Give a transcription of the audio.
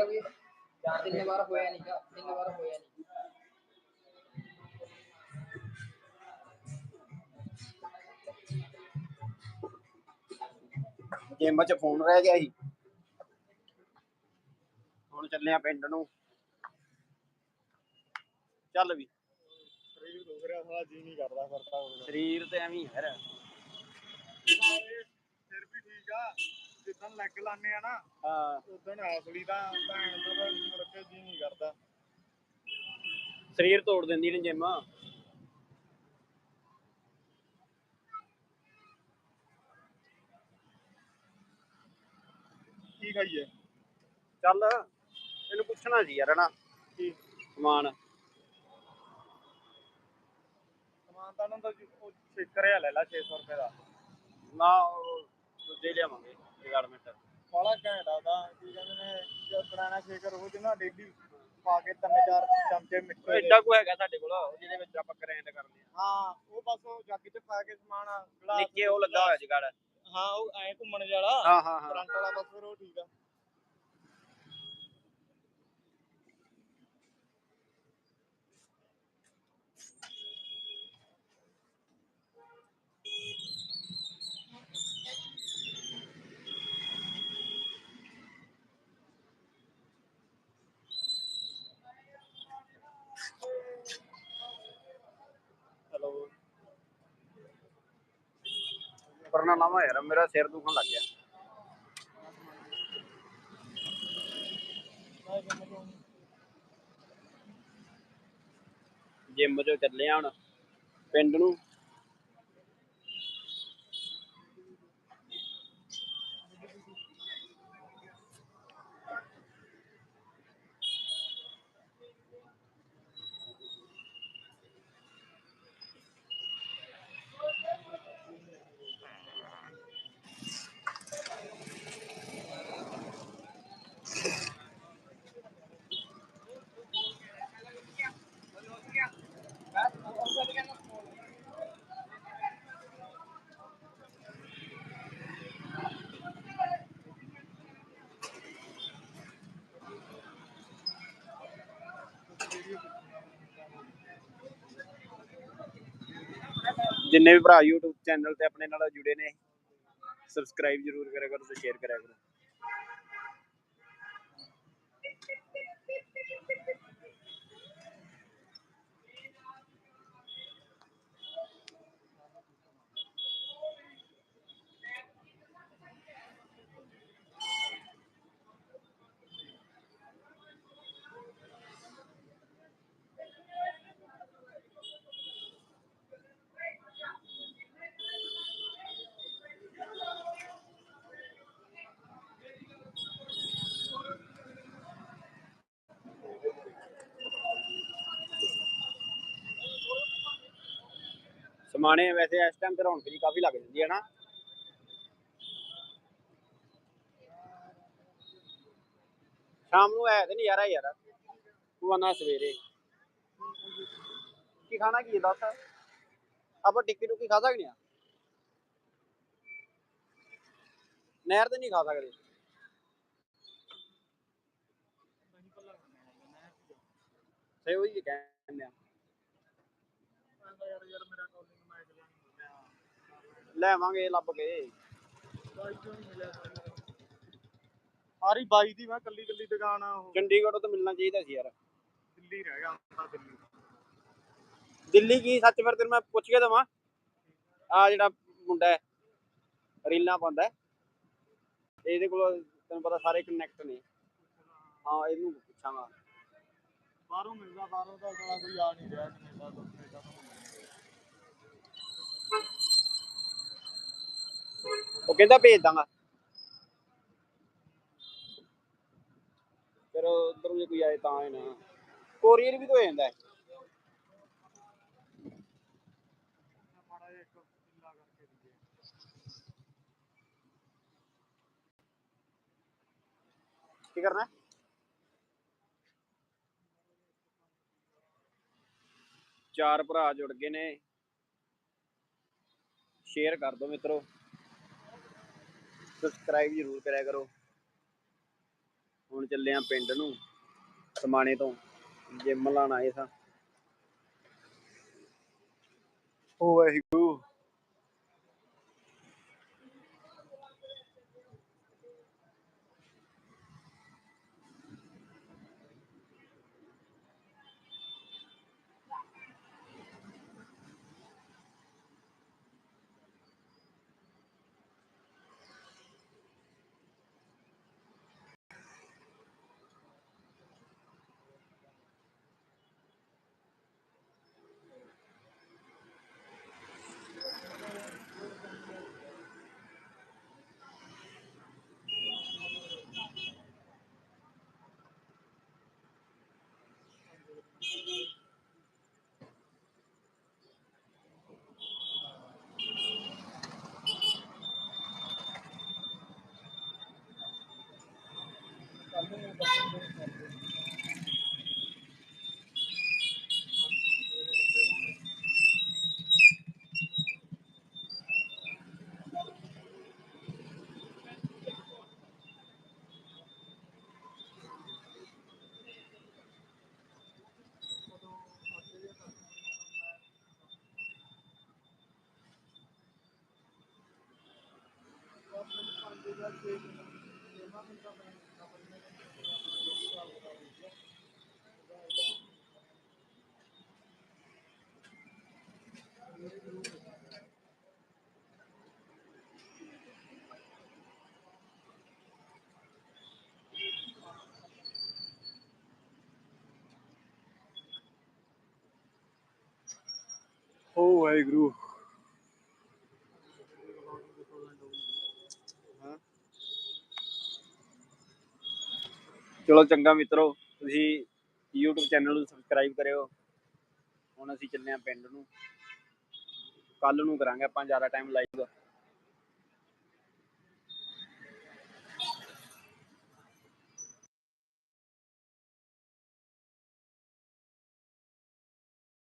ਗਿਆ ਵੀ ਜਾਂ ਤਿੰਨ ਵਾਰ ਹੋਇਆ ਨਹੀਂਗਾ ਤਿੰਨ ਵਾਰ ਹੋਇਆ ਨਹੀਂ ਜਿੰਮ 'ਚ ਫੋਨ ਰਹਿ ਗਿਆ ਸੀ। ਹੁਣ ਚੱਲੇ ਆ ਪਿੰਡ ਨੂੰ। ਚੱਲ ਵੀ। ਸਰੀਰ ਦੁਖ ਰਿਹਾ ਥੋੜਾ ਜੀ ਨਹੀਂ ਕਰਦਾ ਸਰੀਰ ਤੇ ਐਵੇਂ ਹੀ ਫਿਰ ਵੀ ਠੀਕ ਆ। ਜਿੱਦਣ ਲੱਗ ਲਾਨੇ ਆ ਨਾ ਹਾਂ। ਉਦੋਂ ਅਸਲੀ ਤਾਂ ਭੈਣ ਦਾ ਮੁੜ ਕੇ ਜੀ ਨਹੀਂ ਕਰਦਾ। ਸਰੀਰ ਤੋੜ ਦਿੰਦੀ ਨੇ ਜਿੰਮ। ਕੀ ਖਾਈਏ? ਚੱਲ ਇਹਨੂੰ ਪੁੱਛਣਾ ਸੀ ਯਾਰ ਹਨਾ। ਕੀ? ਸਮਾਨ। ਸਮਾਨ ਤਾਂ ਉਹਨਾਂ ਦਾ ਉਹ ਛੇਕ ਰਿਆ ਲੈ ਲਾ 600 ਰੁਪਏ ਦਾ। ਨਾ ਉਹ ਦੂਜੇ ਲਿਆਵਾਂਗੇ ਰਿਗਾਰਡਮੈਂਟ ਬੜਾ ਘੈਂਟ ਆ ਉਹਦਾ ਕੀ ਕਹਿੰਦੇ ਨੇ ਜੋ ਪੁਰਾਣਾ ਸ਼ੇਕਰ ਉਹ ਜਿਹਨਾਂ ਡੇਲੀ ਪਾ ਕੇ ਤਿੰਨ ਚਾਰ ਚਮਚੇ ਮਿੱਠੇ ਐਡਾ ਕੋ ਹੈਗਾ ਸਾਡੇ ਕੋਲ ਜਿਹਦੇ ਵਿੱਚ ਆਪਾਂ ਗ੍ਰਾਈਂਡ ਕਰਨੇ ਆ ਹਾਂ ਉਹ ਬਸ ਉਹ ਜੱਗ 'ਚ ਪਾ ਕੇ ਸਮਾਨ ਗਲਾਸ ਨਿੱਕੇ ਉਹ ਲੱਗਾ ਹੋਇਆ ਜਗਾੜ। ਹਾਂ ਉਹ ਐ ਘੁੰਮਣ ਵਾਲਾ ਹਾਂ ਹਾਂ ਹਾਂ। ਕਰੰਟ ਵਾਲਾ ਬਸ ਫਿਰ ਉਹ ਠੀਕ ਆ। ਪਰਨਾ ਲਾਵਾਂ ਯਾਰ, ਮੇਰਾ ਸਿਰ ਦੁਖਣ ਲੱਗ ਗਿਆ। ਜਿੰਮ ਚੋਂ ਚੱਲੇ ਆ ਹੁਣ, ਪਿੰਡ ਨੂੰ। ਜਿੰਨੇ ਵੀ ਭਰਾ YouTube ਚੈਨਲ ਤੇ ਆਪਣੇ ਨਾਲ ਜੁੜੇ ਨੇ ਸਬਸਕ੍ਰਾਈਬ ਜਰੂਰ ਕਰਿਆ ਕਰੋ ਤੇ ਸ਼ੇਅਰ ਕਰਿਆ ਕਰੋ। ਸਮਾਣੇ ਵੈਸੇ ਇਸ ਟਾਈਮ ਤੇ ਰੌਣਕ ਜੀ ਕਾਫੀ ਲੱਗ ਜਾਂਦੀ ਹੈ ਨਾ। ਸ਼ਾਮ ਨੂੰ ਹੈ ਤੇ ਨਹੀਂ ਯਾਰਾ ਯਾਰ। ਤੂੰ ਆਣਾ ਸਵੇਰੇ। ਕੀ ਖਾਣਾ ਕੀ ਦੱਸ? ਆਪਾਂ ਟਿੱਕੀ ਟੁੱਕੀ ਖਾ ਸਕਦੇ ਆ? ਨਹਿਰ ਤੇ ਨਹੀਂ ਖਾ ਸਕਦੇ। ਸਹੀ ਉਹੀ ਕਹਿੰਦੇ ਆ। ਯਾਰ ਯਾਰ ਮੇਰਾ ਕਾਲਿੰਗ ਮੈਂ ਇੱਕ ਮਿਲਿਆ। ਲੈਵਾਂਗੇ ਲੱਭ ਕੇ। ਬਾਈ ਤੋਂ ਨਹੀਂ ਮਿਲਿਆ ਸਾਰੀ ਬਾਈ ਦੀ ਮੈਂ ਕੱਲੀ ਕੱਲੀ ਦੁਕਾਨ ਆ ਉਹ। ਚੰਡੀਗੜ੍ਹ ਤੋਂ ਮਿਲਣਾ ਚਾਹੀਦਾ ਸੀ ਯਾਰ। ਦਿੱਲੀ ਰਹਿ ਗਿਆ ਤਾਂ ਦਿੱਲੀ। ਦਿੱਲੀ ਕੀ ਸੱਚ ਫਿਰ ਤੈਨੂੰ ਮੈਂ ਪੁੱਛ ਕੇ ਦਵਾਂ? ਆ ਜਿਹੜਾ ਮੁੰਡਾ ਹੈ ਰੀਲਾਂ ਪਾਉਂਦਾ ਹੈ, ਇਹਦੇ ਕੋਲ ਤੈਨੂੰ ਪਤਾ ਸਾਰੇ ਕਨੈਕਟ ਨੇ। ਹਾਂ ਇਹਨੂੰ ਪੁੱਛਾਂਗਾ। ਬਾਹਰੋਂ ਮਿਲਦਾ ਬਾਹਰੋਂ ਤਾਂ ਕੋਈ ਆ ਨਹੀਂ ਰਿਹਾ ਕੈਨੇਡਾ ਤੋਂ ਕੈਨੇਡਾ ਤੋਂ ਉਹ ਕਹਿੰਦਾ ਭੇਜ ਦਾਂਗਾ। ਫਿਰ ਉਧਰ ਜੇ ਕੋਈ ਆਏ ਤਾਂ ਹੈ ਨਾ। ਕੋਰੀਅਰ ਵੀ ਤਾਂ ਹੋ ਜਾਂਦਾ ਕੀ ਕਰਨਾ? ਚਾਰ ਭਰਾ ਜੁੜ ਗਏ ਨੇ। ਸ਼ੇਅਰ ਕਰ ਦਿਓ ਮਿੱਤਰੋ। ਸਬਸਕ੍ਰਾਈਬ ਜ਼ਰੂਰ ਕਰਿਆ ਕਰੋ। ਹੁਣ ਚੱਲੇ ਆ ਪਿੰਡ ਨੂੰ, ਸਮਾਣੇ ਤੋਂ ਜਿੰਮ ਲਾਣ ਆਏ ਸਾਂ ਓ ਵਾਹਿਗੁਰੂ। ਓ ਵਾਹਿਗੁਰੂ ਹਾਂ। ਚਲੋ ਚੰਗਾ ਮਿੱਤਰੋ, ਤੁਸੀਂ YouTube ਚੈਨਲ ਨੂੰ ਸਬਸਕ੍ਰਾਈਬ ਕਰਿਓ। ਹੁਣ ਅਸੀਂ ਚੱਲੇ ਆ ਪਿੰਡ ਨੂੰ। ਕੱਲ ਨੂੰ ਕਰਾਂਗੇ ਆਪਾਂ ਜ਼ਿਆਦਾ ਟਾਈਮ ਲਾਈਵ